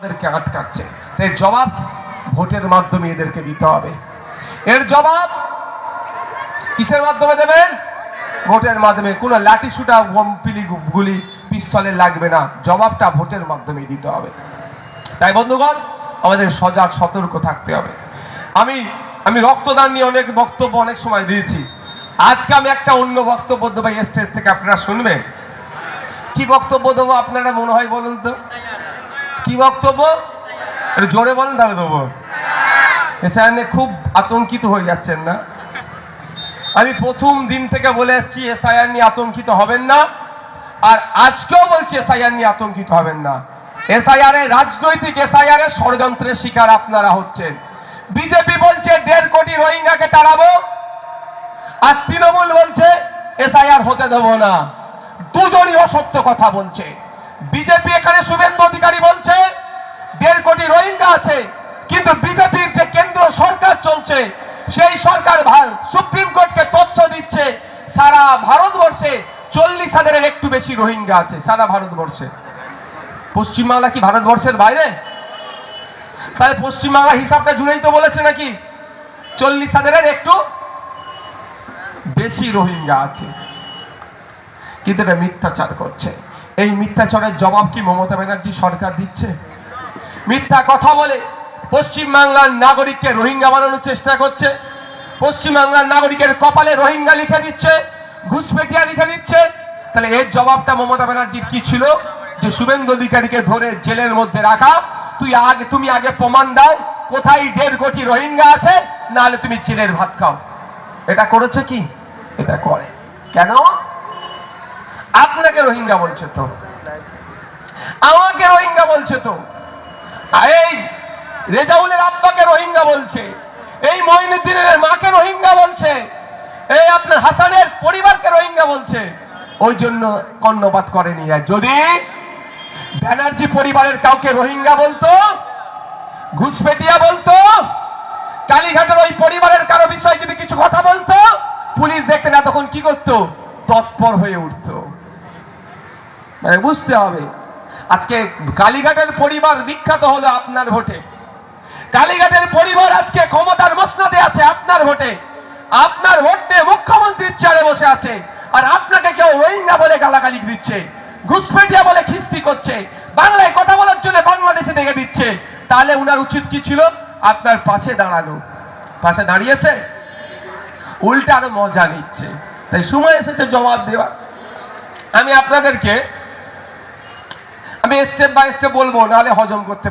আমাদেরকে আটকাচ্ছে। এর জবাব ভোটের মাধ্যমে এদেরকে দিতে হবে। এর জবাব কিসের মাধ্যমে দেবেন? ভোটের মাধ্যমে। কোনো লাঠি সুটা পিলি, গুলি, পিস্তলে লাগবে না। জবাবটা ভোটের মাধ্যমে দিতে হবে। তাই বন্ধুগণ, আমাদের সজাগ, সতর্ক থাকতে হবে। আমি আমি রক্তদান নিয়ে অনেক বক্তব্য অনেক সময় দিয়েছি। আজকে আমি একটা অন্য বক্তব্য দেবো স্টেজ থেকে। আপনারা শুনবেন? কি বক্তব্য দেবো আপনারা মনে হয় বলুন তো? কি বক্তব্য? জোরে বলেন, তাহলে দেবো। এসআইআর নিয়ে খুব আতঙ্কিত হয়ে যাচ্ছেন না। আমি প্রথম দিন থেকে বলে এসেছি, এসআইআর নিয়ে আতঙ্কিত হবেন না। আর আজকেও বলছি, এসআইআর নিয়ে আতঙ্কিত হবেন না। এসআইআর এর রাজনৈতিক এসআইআর এর ষড়যন্ত্রের শিকার আপনারা হচ্ছেন। বিজেপি বলছে, দেড় কোটি রোহিঙ্গাকে তাড়াবো। আর তৃণমূল বলছে, এসআইআর হতে দেবো না। দুজনই অসত্য কথা বলছে। বিজেপি এখানে শুভেন্দু অধিকারী বলছে, দেড় কোটি রোহিঙ্গা আছে, কিন্তু বিজেপির যে কেন্দ্র সরকার চলছে, সেই সরকার সুপ্রিম কোর্টকে তথ্য দিচ্ছে, সারা ভারতবর্ষে চল্লিশ হাজারের একটু বেশি রোহিঙ্গা আছে, সারা ভারতবর্ষে। পশ্চিমবাংলা কি ভারতবর্ষের বাইরে? তাহলে পশ্চিমবাংলা হিসাবটা জুড়েই তো বলেছে নাকি? চল্লিশ হাজারের একটু বেশি রোহিঙ্গা আছে। কিন্তু এটা মিথ্যাচার করছে? এই মিথ্যাচারের জবাব কি মমতা ব্যানার্জি সরকার দিচ্ছে? মিথ্যা কথা বলে পশ্চিমবাংলার নাগরিককে রোহিঙ্গা বানানোর চেষ্টা করছে। পশ্চিমবাংলার নাগরিকের কপালে রোহিঙ্গা লিখে দিচ্ছে, ঘুষপেটিয়া লিখে দিচ্ছে। তাহলে এর জবাবটা মমতা ব্যানার্জির কি ছিল? যে শুভেন্দু অধিকারীকে ধরে জেলের মধ্যে রাখা, তুই আগে, তুমি আগে প্রমাণ দাও, কোথায় দেড় কোটি রোহিঙ্গা আছে, নাহলে তুমি জেলের ভাত খাও। এটা করেছে কি? এটা করে। কেন? আপনাকে রোহিঙ্গা বলছে তো। আমাকে রোহিঙ্গা বলছে তো। এই রেজাউলের আব্বাকে রোহিঙ্গা বলছে। এই মঈনুদ্দিনের মাকে রোহিঙ্গা বলছে। এই আপনার হাসানের পরিবারকে রোহিঙ্গা বলছে। ওই জন্য কর্ণপাত করেনি। আর যদি ব্যানার্জি পরিবারের কাউকে রোহিঙ্গা বলতো ঘুষপেটিয়া বলতো, কালীঘাটের ওই পরিবারের কারও বিষয়ে যদি কিছু কথা বলতো, পুলিশ দেখতে না, তখন কি করতো? তৎপর হয়ে উঠতো। মানে বুঝতে হবে। আজকে কালীঘাটের পরিবার বিখ্যাত হলো আপনার ভোটে। কালীঘাটের পরিবার আজকে ক্ষমতার মসনদে আছে আপনার ভোটে। আপনার ভোট মুখ্যমন্ত্রীর চেয়ারে বসে আছে আর আপনাকে কেউ রোহিঙ্গা বলে গালাগালি দিচ্ছে ঘুষপেটিয়া বলে খিস্তি করছে, বাংলায় কথা বলার জন্য বাংলাদেশে দেখে দিচ্ছে। তাহলে উনার উচিত কি ছিল? আপনার পাশে দাঁড়ানো। পাশে দাঁড়িয়েছে? উল্টা আরও মজা নিচ্ছে। তাই সময় এসেছে জবাব দেওয়া। আমি আপনাদেরকে আমি স্টেপ বাই স্টেপ বলব নাহলে হজম করতে।